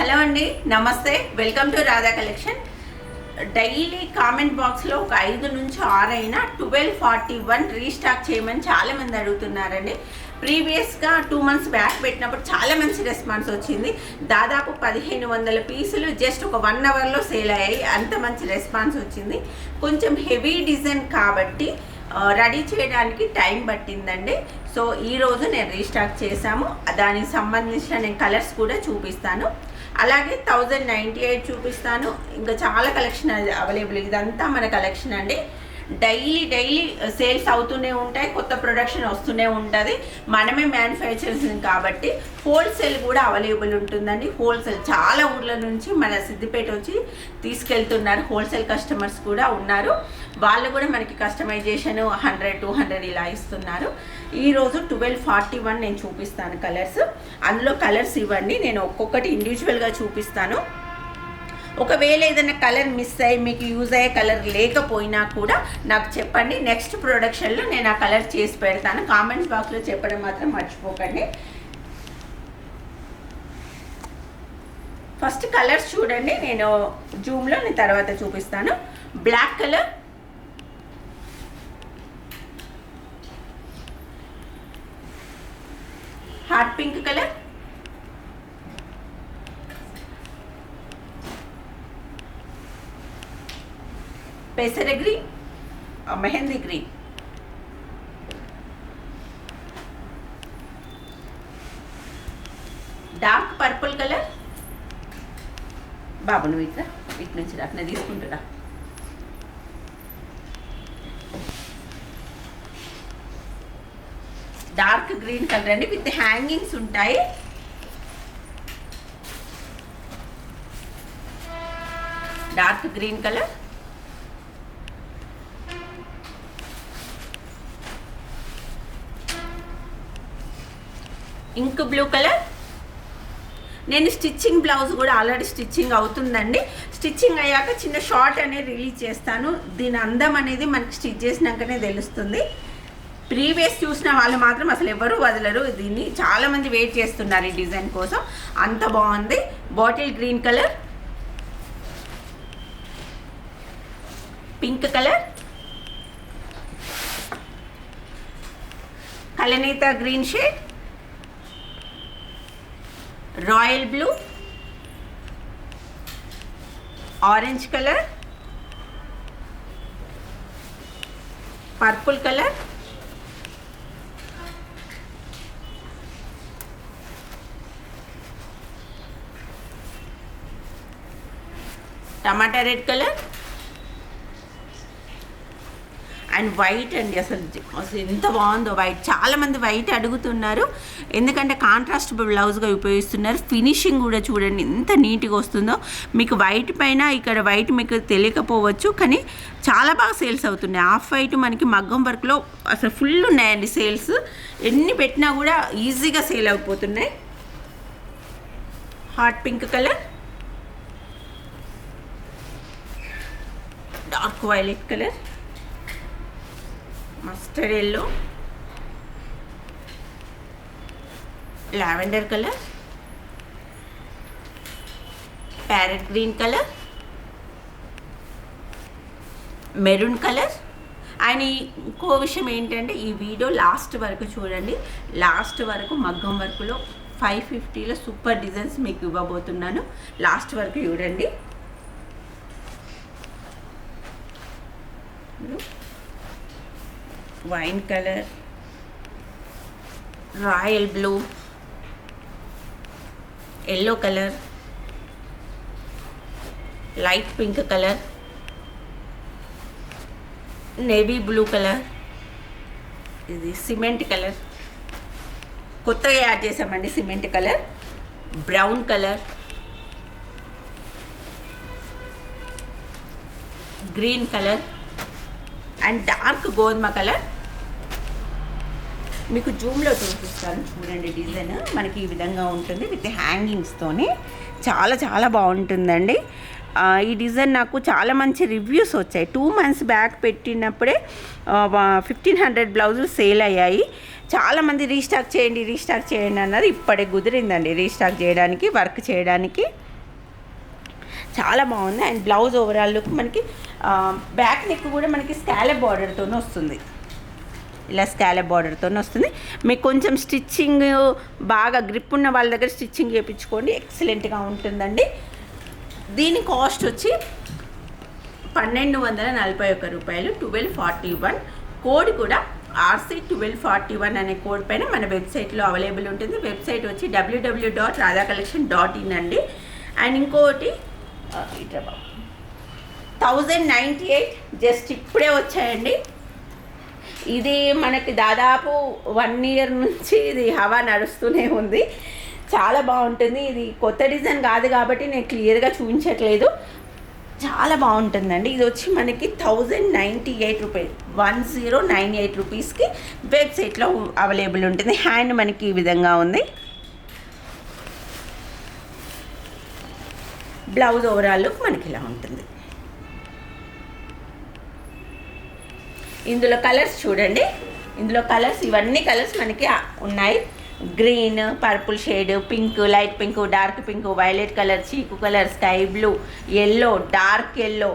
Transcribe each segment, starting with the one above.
Hello అండి namaste. Welcome to Radha collection daily comment బాక్స్లో ఒక ఐదు నుంచి ఆరు అయినా ట్వెల్వ్ ఫార్టీ వన్ రీస్టాక్ చేయమని చాలా మంది అడుగుతున్నారండి ప్రీవియస్గా టూ మంత్స్ బ్యాక్ పెట్టినప్పుడు చాలా మంచి రెస్పాన్స్ వచ్చింది. దాదాపు పదిహేను వందల పీసులు జస్ట్ ఒక వన్ అవర్లో సేల్ అయ్యాయి. అంత మంచి రెస్పాన్స్ వచ్చింది. కొంచెం హెవీ డిజైన్ కాబట్టి రెడీ చేయడానికి టైం పట్టిందండి. సో ఈరోజు నేను రీస్టాక్ చేశాము. దానికి సంబంధించిన నేను కలర్స్ కూడా చూపిస్తాను. అలాగే థౌజండ్ నైంటీ ఎయిట్ చూపిస్తాను. ఇంకా చాలా కలెక్షన్ అవైలబుల్. ఇదంతా మన కలెక్షన్ అండి. డైలీ డైలీ సేల్స్ అవుతూనే ఉంటాయి కొత్త ప్రొడక్షన్ వస్తూనే ఉంటుంది. మనమే మ్యానుఫ్యాక్చరింగ్ కాబట్టి హోల్సేల్ కూడా అవైలబుల్ ఉంటుందండి. హోల్సేల్ చాలా ఊర్ల నుంచి మన సిద్దిపేట వచ్చి తీసుకెళ్తున్నారు. హోల్సేల్ కస్టమర్స్ కూడా ఉన్నారు. వాళ్ళు కూడా మనకి కస్టమైజేషన్ హండ్రెడ్ టూ హండ్రెడ్ ఇలా ఇస్తున్నారు. ఈరోజు ట్వెల్వ్ ఫార్టీ వన్ నేను చూపిస్తాను కలర్స్. అందులో కలర్స్ ఇవ్వండి. నేను ఒక్కొక్కటి ఇండివిజువల్గా చూపిస్తాను. ఒకవేళ ఏదైనా కలర్ మిస్ అయ్యి మీకు యూజ్ అయ్యే కలర్ లేకపోయినా కూడా నాకు చెప్పండి. నెక్స్ట్ ప్రొడక్షన్లో నేను ఆ కలర్ చేసి పెడతాను. కామెంట్స్ బాక్స్లో చెప్పడం మాత్రం మర్చిపోకండి. ఫస్ట్ కలర్స్ చూడండి. నేను జూమ్లో నేను తర్వాత చూపిస్తాను. Black colour heart pink colour పెసర green mehndi green dark purple colour బాబు నువ్వు ఇక్కడ ఇటు నుంచి రా నేను తీసుకుంటురా డార్క్ గ్రీన్ కలర్ అండి విత్ హ్యాంగింగ్స్ ఉంటాయి dark green colour ink blue colour. నేను స్టిచ్చింగ్ బ్లౌజ్ కూడా ఆల్రెడీ స్టిచ్చింగ్ అవుతుందండి. స్టిచ్చింగ్ అయ్యాక చిన్న షార్ట్ అనేది రిలీజ్ చేస్తాను. దీని అందం అనేది మనకి స్టిచ్ చేసినాకనే తెలుస్తుంది. ప్రీవియస్ చూసిన వాళ్ళు మాత్రం అసలు ఎవరు వదలరు. దీన్ని చాలామంది వెయిట్ చేస్తున్నారు ఈ డిజైన్ కోసం. అంత బాగుంది. Bottle green colour. Pink colour. కలనేత green shade. Royal blue orange colour purple colour tomato red colour and white అండి అసలు. అసలు ఎంత బాగుందో వైట్. చాలామంది వైట్ అడుగుతున్నారు. ఎందుకంటే కాంట్రాస్ట్ బ్లౌజ్గా ఉపయోగిస్తున్నారు. ఫినిషింగ్ కూడా చూడండి ఎంత నీట్గా వస్తుందో. మీకు వైట్ పైన ఇక్కడ వైట్ మీకు తెలియకపోవచ్చు కానీ చాలా బాగా సేల్స్ అవుతున్నాయి. హాఫ్ వైట్ మనకి మగ్గం వర్క్లో అసలు ఫుల్ ఉన్నాయండి సేల్స్. ఎన్ని పెట్టినా కూడా ఈజీగా సేల్ అయిపోతున్నాయి. Hot pink colour dark violet colour mustard yellow. Lavender colour. Parrot green colour. Maroon colour. And ఇంకో విషయం ఏంటంటే ఈ వీడియో లాస్ట్ వరకు చూడండి. లాస్ట్ వరకు మగ్గం వర్క్లో ఫైవ్ ఫిఫ్టీలో సూపర్ డిజైన్స్ మీకు ఇవ్వబోతున్నాను. లాస్ట్ వరకు చూడండి. Wine colour royal blue yellow colour light pink colour navy blue colour. ఇది సిమెంట్ కలర్. కొత్తగా యాడ్ చేసామండి cement colour. Brown colour. Green colour. And dark గోధుమ కలర్. మీకు జూమ్లో చూపిస్తాను. చూడండి డిజైన్ మనకి ఈ విధంగా ఉంటుంది విత్ హ్యాంగింగ్స్తోని చాలా చాలా బాగుంటుందండి. ఈ డిజైన్ నాకు చాలా మంచి రివ్యూస్ వచ్చాయి. టూ మంత్స్ బ్యాక్ పెట్టినప్పుడే ఫిఫ్టీన్ హండ్రెడ్ బ్లౌజులు సేల్ అయ్యాయి. చాలామంది రీస్టాక్ చేయండి రీస్టాక్ చేయండి అన్నారు. ఇప్పుడే కుదిరిందండి రీస్టాక్ చేయడానికి వర్క్ చేయడానికి. చాలా బాగుంది. అండ్ బ్లౌజ్ ఓవరాల్ లుక్ మనకి బ్యాక్ నెక్ కూడా మనకి స్కాలప్ బార్డర్తోనే వస్తుంది. ఇలా స్కాలప్ బార్డర్తో వస్తుంది. మీకు కొంచెం స్టిచ్చింగ్ బాగా గ్రిప్ ఉన్న వాళ్ళ దగ్గర స్టిచ్చింగ్ చేయించుకోండి ఎక్సలెంట్గా ఉంటుందండి. దీని కాస్ట్ వచ్చి పన్నెండు వందల నలభై ఒక్క రూపాయలు ట్వెల్వ్ ఫార్టీ వన్ కోడ్ కూడా ఆర్సీ ట్వెల్వ్ ఫార్టీ వన్ అనే కోడ్ పైన మన వెబ్సైట్లో అవైలబుల్ ఉంటుంది. వెబ్సైట్ వచ్చి WWW dot Radha collection dot in అండి అండ్ ఇంకోటి థౌజండ్ నైంటీ ఎయిట్ జస్ట్ ఇప్పుడే వచ్చాయండి. ఇది మనకి దాదాపు వన్ ఇయర్ నుంచి ఇది హవా నడుస్తూనే ఉంది. చాలా బాగుంటుంది. ఇది కొత్త డిజైన్ కాదు కాబట్టి నేను క్లియర్గా చూపించట్లేదు. చాలా బాగుంటుందండి. ఇది వచ్చి మనకి thousand ninety eight rupees one zero nine eight రూపీస్కి వెబ్సైట్లో అవైలబుల్ ఉంటుంది. హ్యాండ్ మనకి ఈ విధంగా ఉంది. బ్లౌజ్ ఓవరాల్ లుక్ మనకి ఇలా ఉంటుంది. ఇందులో కలర్స్ చూడండి. ఇందులో కలర్స్ ఇవన్నీ కలర్స్ మనకి ఉన్నాయి. Green purple shade pink light pink dark pink violet colour చీకు colour sky blue yellow dark yellow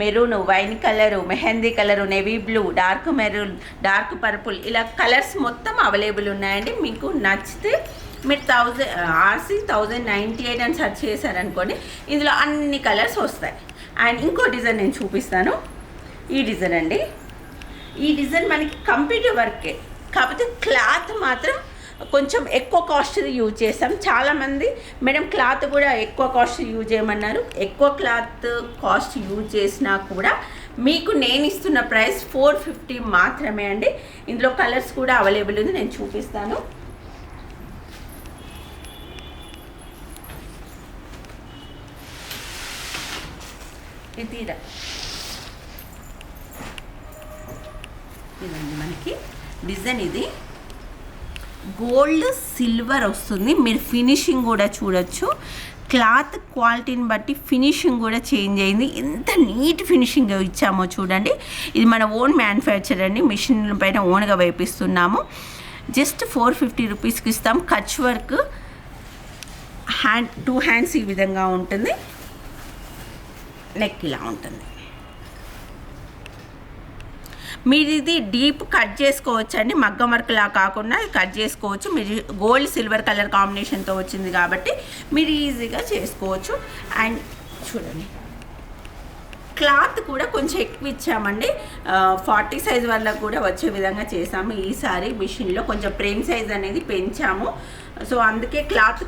maroon wine colour mehndi colour navy blue dark maroon dark purple ఇలా కలర్స్ మొత్తం available ఉన్నాయండి. మీకు నచ్చితే మీరు thousand RC thousand ninety eight అని search చేశారనుకోండి ఇందులో అన్ని కలర్స్ వస్తాయి. అండ్ ఇంకో డిజైన్ నేను చూపిస్తాను. ఈ డిజైన్ అండి. ఈ డిజైన్ మనకి కంప్యూటర్ వర్కే. కాకపోతే క్లాత్ మాత్రం కొంచెం ఎక్కువ కాస్ట్ యూజ్ చేస్తాం చాలామంది మేడం క్లాత్ కూడా ఎక్కువ కాస్ట్ యూజ్ చేయమన్నారు. ఎక్కువ క్లాత్ కాస్ట్ యూజ్ చేసినా కూడా మీకు నేను ఇస్తున్న ప్రైస్ ఫోర్ ఫిఫ్టీ మాత్రమే అండి. ఇందులో కలర్స్ కూడా అవైలబుల్ ఉంది. నేను చూపిస్తాను. ఇది ఇదండి మనకి డిజైన్ ఇది. గోల్డ్ సిల్వర్ వస్తుంది. మీరు ఫినిషింగ్ కూడా చూడొచ్చు. క్లాత్ క్వాలిటీని బట్టి ఫినిషింగ్ కూడా చేంజ్ అయింది. ఎంత నీట్ ఫినిషింగ్ ఇచ్చామో చూడండి. ఇది మన ఓన్ మ్యానుఫ్యాక్చర్ అండి. మిషన్ పైన ఓన్గా వేపిస్తున్నాము. జస్ట్ ఫోర్ ఫిఫ్టీ రూపీస్కి ఇస్తాం. Kutch work hand two hands ఈ విధంగా ఉంటుంది. నెక్ ఇలా ఉంటుంది. మీరు ఇది డీప్ కట్ చేసుకోవచ్చు అండి మగ్గం వర్క్లా కాకుండా కట్ చేసుకోవచ్చు. మీరు గోల్డ్ సిల్వర్ కలర్ కాంబినేషన్తో వచ్చింది కాబట్టి మీరు ఈజీగా చేసుకోవచ్చు. అండ్ చూడండి. క్లాత్ కూడా కొంచెం ఎక్కువ ఇచ్చామండి. ఫార్టీ సైజ్ వల్ల కూడా వచ్చే విధంగా చేసాము. ఈసారి మిషన్లో కొంచెం ప్రేమ్ సైజ్ అనేది పెంచాము. సో అందుకే క్లాత్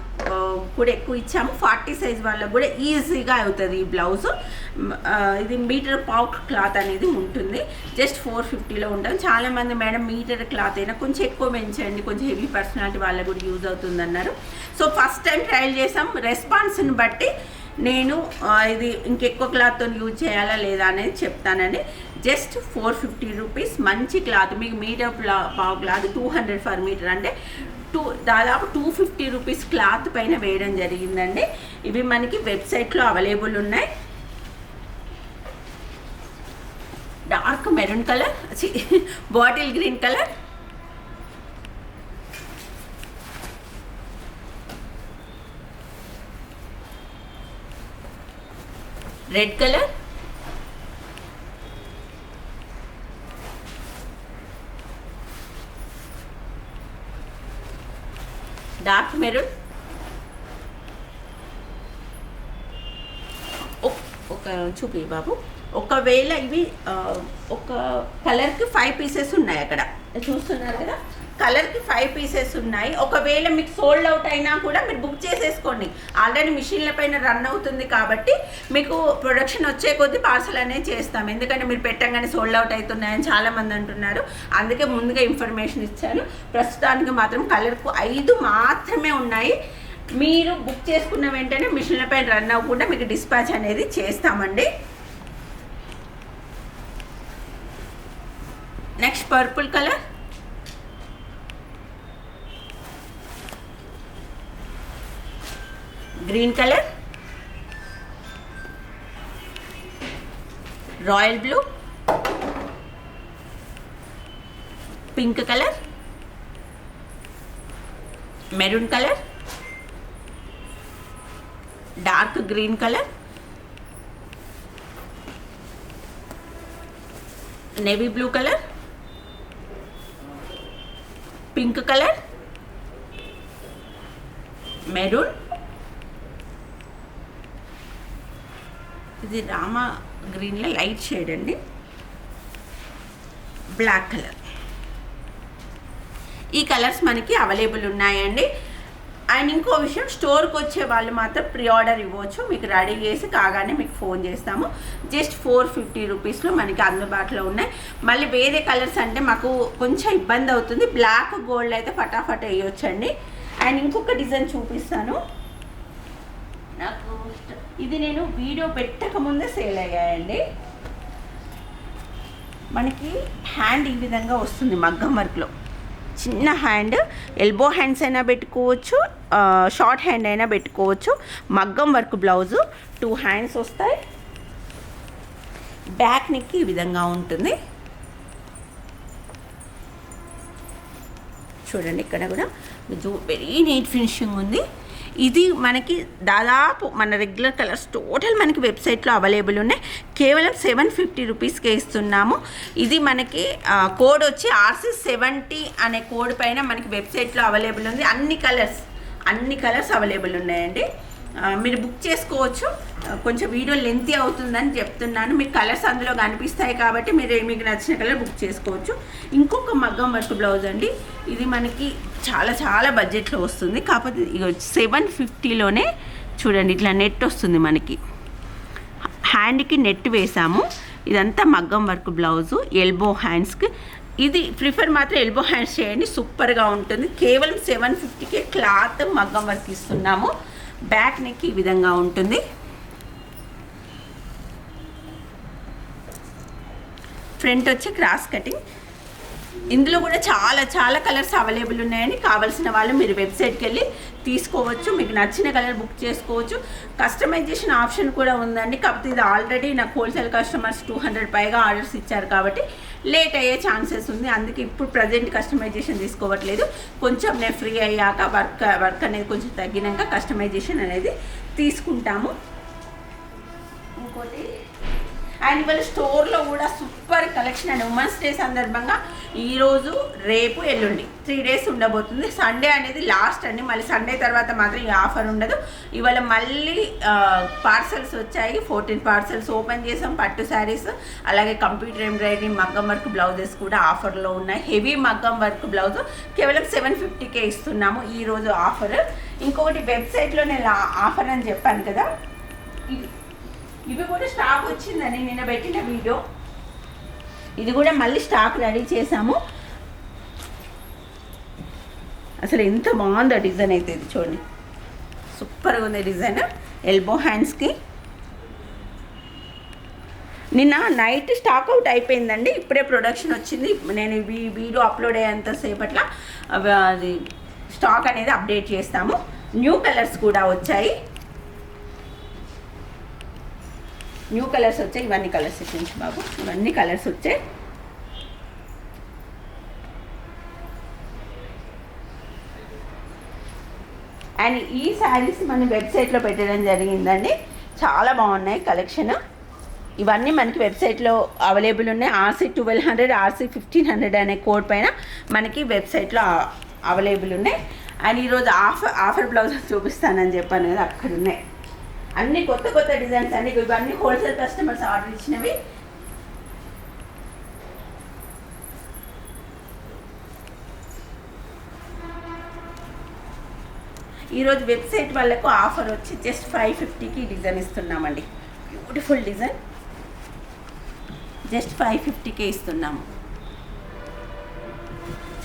కూడా ఎక్కువ ఇచ్చాము. ఫార్టీ సైజ్ వాళ్ళకు కూడా ఈజీగా అవుతుంది ఈ బ్లౌజ్. ఇది మీటర్ పావు క్లాత్ అనేది ఉంటుంది. జస్ట్ ఫోర్ ఫిఫ్టీలో ఉంటాం. చాలామంది మేడం మీటర్ క్లాత్ అయినా కొంచెం ఎక్కువ పెంచండి. కొంచెం హెవీ పర్సనాలిటీ వాళ్ళకు కూడా యూజ్ అవుతుంది అన్నారు సో ఫస్ట్ టైం ట్రయల్ చేసాం రెస్పాన్స్ని బట్టి నేను ఇది ఇంకెక్కువ క్లాత్తో యూజ్ చేయాలా లేదా అనేది చెప్తానండి. జస్ట్ ఫోర్ ఫిఫ్టీ రూపీస్ మంచి క్లాత్. మీకు మీటర్ పావు cloth two hundred for metre. అంటే టూ దాదాపు టూ ఫిఫ్టీ రూపీస్ క్లాత్ పైన వేయడం జరిగిందండి. ఇవి మనకి వెబ్సైట్లో అవైలబుల్ ఉన్నాయి. Dark maroon colour bottle green colour. Red colour. Dark maroon ఒక చూపి బాబు. ఒకవేళ ఇవి ఒక కలర్కి ఫైవ్ పీసెస్ ఉన్నాయి అక్కడ. చూస్తున్నారు కదా? కలర్కి ఫైవ్ పీసెస్ ఉన్నాయి. ఒకవేళ మీకు సోల్డ్ అవుట్ అయినా కూడా మీరు బుక్ చేసేసుకోండి. ఆల్రెడీ మిషన్ల పైన రన్ అవుతుంది కాబట్టి మీకు ప్రొడక్షన్ వచ్చే కొద్దీ పార్సల్ అనేది చేస్తాం. ఎందుకంటే మీరు పెట్టంగానే సోల్డ్ అవుట్ అవుతున్నాయని చాలామంది అంటున్నారు. అందుకే ముందుగా ఇన్ఫర్మేషన్ ఇచ్చాను. ప్రస్తుతానికి మాత్రం కలర్కు ఐదు మాత్రమే ఉన్నాయి. మీరు బుక్ చేసుకున్న వెంటనే మిషన్ల పైన రన్ అవ్వకుండా మీకు డిస్పాచ్ అనేది చేస్తామండి. Next purple colour green color, royal blue, pink color, maroon color, dark green color, navy blue color, pink color, maroon, ఇది రామ గ్రీన్లో లైట్ షేడ్ అండి. Black colour. ఈ కలర్స్ మనకి అవైలబుల్ ఉన్నాయండి. అండ్ ఇంకో విషయం స్టోర్కి వచ్చే వాళ్ళు మాత్రం ప్రీ ఆర్డర్ ఇవ్వచ్చు. మీకు రెడీ చేసి కాగానే మీకు ఫోన్ చేస్తాము. జస్ట్ ఫోర్ ఫిఫ్టీ రూపీస్లో మనకి అందుబాటులో ఉన్నాయి. మళ్ళీ వేరే కలర్స్ అంటే మాకు కొంచెం ఇబ్బంది అవుతుంది. బ్లాక్ గోల్డ్ అయితే ఫటాఫట్ వేయొచ్చండి. అండ్ ఇంకొక డిజైన్ చూపిస్తాను. ఇది నేను వీడియో పెట్టక ముందే సేల్ అయ్యాయండి. మనకి హ్యాండ్ ఈ విధంగా వస్తుంది మగ్గం వర్క్లో చిన్న హ్యాండ్ ఎల్బో హ్యాండ్స్ అయినా పెట్టుకోవచ్చు షార్ట్ హ్యాండ్ అయినా పెట్టుకోవచ్చు. మగ్గం వర్క్ బ్లౌజు టూ హ్యాండ్స్ వస్తాయి. బ్యాక్ నెక్ ఈ విధంగా ఉంటుంది. చూడండి ఇక్కడ కూడా. వెరీ నీట్ ఫినిషింగ్ ఉంది. ఇది మనకి దాదాపు మన రెగ్యులర్ కలర్స్ టోటల్ మనకి వెబ్సైట్లో అవైలబుల్ ఉన్నాయి. కేవలం సెవెన్ ఫిఫ్టీ రూపీస్కే ఇస్తున్నాము. ఇది మనకి కోడ్ వచ్చి ఆర్సీ సెవెంటీ అనే కోడ్ పైన మనకి వెబ్సైట్లో అవైలబుల్ ఉంది. అన్ని కలర్స్ అన్ని కలర్స్ అవైలబుల్ ఉన్నాయండి. మీరు బుక్ చేసుకోవచ్చు. కొంచెం వీడియో లెంతీ అవుతుందని చెప్తున్నాను. మీకు కలర్స్ అందులో కనిపిస్తాయి కాబట్టి మీరు మీకు నచ్చిన కలర్ బుక్ చేసుకోవచ్చు. ఇంకొక మగ్గం వర్క్ బ్లౌజ్ అండి. ఇది మనకి చాలా చాలా బడ్జెట్లో వస్తుంది. కాకపోతే ఇక సెవెన్ ఫిఫ్టీలోనే చూడండి ఇట్లా నెట్ వస్తుంది మనకి. హ్యాండ్కి నెట్ వేసాము. ఇదంతా మగ్గం వర్క్ బ్లౌజు ఎల్బో హ్యాండ్స్కి ఇది ప్రిఫర్ మాత్రం ఎల్బో హ్యాండ్స్ చేయండి. సూపర్గా ఉంటుంది. కేవలం సెవెన్ ఫిఫ్టీకే క్లాత్ మగ్గం వర్క్ ఇస్తున్నాము. బ్యాక్ నెక్ ఈ విధంగా ఉంటుంది. ఫ్రంట్ వచ్చి క్రాస్ కటింగ్. ఇందులో కూడా చాలా చాలా కలర్స్ అవైలబుల్ ఉన్నాయని కావాల్సిన వాళ్ళు మీరు వెబ్సైట్కి వెళ్ళి తీసుకోవచ్చు. మీకు నచ్చిన కలర్ బుక్ చేసుకోవచ్చు. కస్టమైజేషన్ ఆప్షన్ కూడా ఉందండి. కాకపోతే ఇది ఆల్రెడీ నాకు హోల్సేల్ కస్టమర్స్ టూ హండ్రెడ్ పైగా ఆర్డర్స్ ఇచ్చారు కాబట్టి లేట్ అయ్యే ఛాన్సెస్ ఉంది. అందుకే ఇప్పుడు ప్రజెంట్ కస్టమైజేషన్ తీసుకోవట్లేదు. కొంచెం నేను ఫ్రీ అయ్యాక వర్క్ వర్క్ అనేది కొంచెం తగ్గినాక కస్టమైజేషన్ అనేది తీసుకుంటాము. ఇంకోటి అండ్ ఇవాళ స్టోర్లో కూడా సూపర్ కలెక్షన్ అండి. ఉమెన్స్ డే సందర్భంగా ఈరోజు రేపు ఎల్లుండి త్రీ డేస్ ఉండబోతుంది. సండే అనేది లాస్ట్ అండి. మళ్ళీ సండే తర్వాత మాత్రం ఈ ఆఫర్ ఉండదు. ఇవాళ మళ్ళీ పార్సల్స్ వచ్చాయి. ఫోర్టీన్ పార్సల్స్ ఓపెన్ చేసాం పట్టు శారీస్ అలాగే కంప్యూటర్ ఎంబ్రాయిడరీ మగ్గం వర్క్ బ్లౌజెస్ కూడా ఆఫర్లో ఉన్నాయి. హెవీ మగ్గం వర్క్ బ్లౌజ్ కేవలం సెవెన్ ఫిఫ్టీకే ఇస్తున్నాము ఈరోజు ఆఫర్. ఇంకొకటి వెబ్సైట్లో నేను ఆఫర్ అని చెప్పాను కదా. ఇది ఇవి కూడా స్టాక్ వచ్చిందని నిన్న పెట్టిన వీడియో. ఇది కూడా మళ్ళీ స్టాక్ రెడీ చేసాము అసలు ఎంత బాగుందో డిజైన్ అయితే ఇది చూడండి. సూపర్గా ఉంది డిజైన్. ఎల్బో హ్యాండ్స్కి నిన్న నైట్ స్టాక్ అవుట్ అయిపోయిందండి. ఇప్పుడే ప్రొడక్షన్ వచ్చింది. నేను ఈ వీడియో అప్లోడ్ అయ్యేంతసేపట్ల అది స్టాక్ అనేది అప్డేట్ చేస్తాము. న్యూ కలర్స్ కూడా వచ్చాయి. న్యూ కలర్స్ వచ్చాయి ఇవన్నీ కలర్స్ ఇచ్చింది బాబు. ఇవన్నీ కలర్స్ వచ్చాయి. అండ్ ఈ శారీస్ మన వెబ్సైట్లో పెట్టడం జరిగిందండి. చాలా బాగున్నాయి కలెక్షన్ ఇవన్నీ మనకి వెబ్సైట్లో అవైలబుల్ ఉన్నాయి. RC twelve hundred RC fifteen hundred అనే కోడ్ పైన మనకి వెబ్సైట్లో అవైలబుల్ ఉన్నాయి. అండ్ ఈరోజు ఆఫర్ ఆఫర్ బ్లౌజెస్ చూపిస్తానని చెప్పాను కదా అక్కడ ఉన్నాయి. అన్ని కొత్త కొత్త డిజైన్స్ అండి ఇవన్నీ హోల్సేల్ కస్టమర్స్ ఆర్డర్ ఇచ్చినవి. ఈరోజు వెబ్సైట్ వాళ్ళకు ఆఫర్ వచ్చి జస్ట్ ఫైవ్ ఫిఫ్టీకి డిజైన్ ఇస్తున్నామండి. బ్యూటిఫుల్ డిజైన్ జస్ట్ ఫైవ్ ఫిఫ్టీకే ఇస్తున్నాము.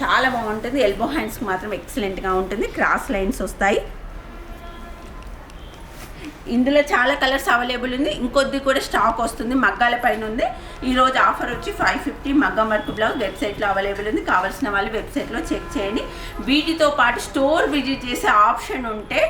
చాలా బాగుంటుంది. ఎల్బో హ్యాండ్స్కి మాత్రం ఎక్సలెంట్గా ఉంటుంది. క్రాస్ లైన్స్ వస్తాయి. ఇందులో చాలా కలర్స్ అవైలబుల్ ఉంది. ఇంకొద్ది కూడా స్టాక్ వస్తుంది. మగ్గాల పైన ఉంది. ఈరోజు ఆఫర్ వచ్చి ఫైవ్ ఫిఫ్టీ మగ్గం వర్క్ బ్లౌజ్ వెబ్సైట్లో అవైలబుల్ ఉంది. కావాల్సిన వాళ్ళు వెబ్సైట్లో చెక్ చేయండి. వీటితో పాటు స్టోర్ విజిట్ చేసే ఆప్షన్ ఉంటే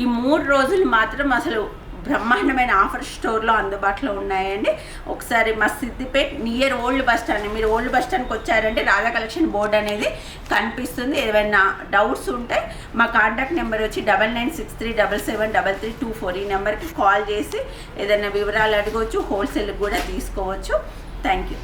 ఈ మూడు రోజులు మాత్రం అసలు బ్రహ్మాండమైన ఆఫర్ స్టోర్లో అందుబాటులో ఉన్నాయండి. ఒకసారి మా Siddipet near old bus stand మీరు ఓల్డ్ బస్ స్టాండ్కి వచ్చారంటే రాధా కలెక్షన్ బోర్డ్ అనేది కనిపిస్తుంది. ఏమైనా డౌట్స్ ఉంటే మా కాంటాక్ట్ నెంబర్ వచ్చి double nine six three double seven double three two four ఈ నెంబర్కి కాల్ చేసి ఏదైనా వివరాలు అడగవచ్చు హోల్సేల్కి కూడా తీసుకోవచ్చు. Thank you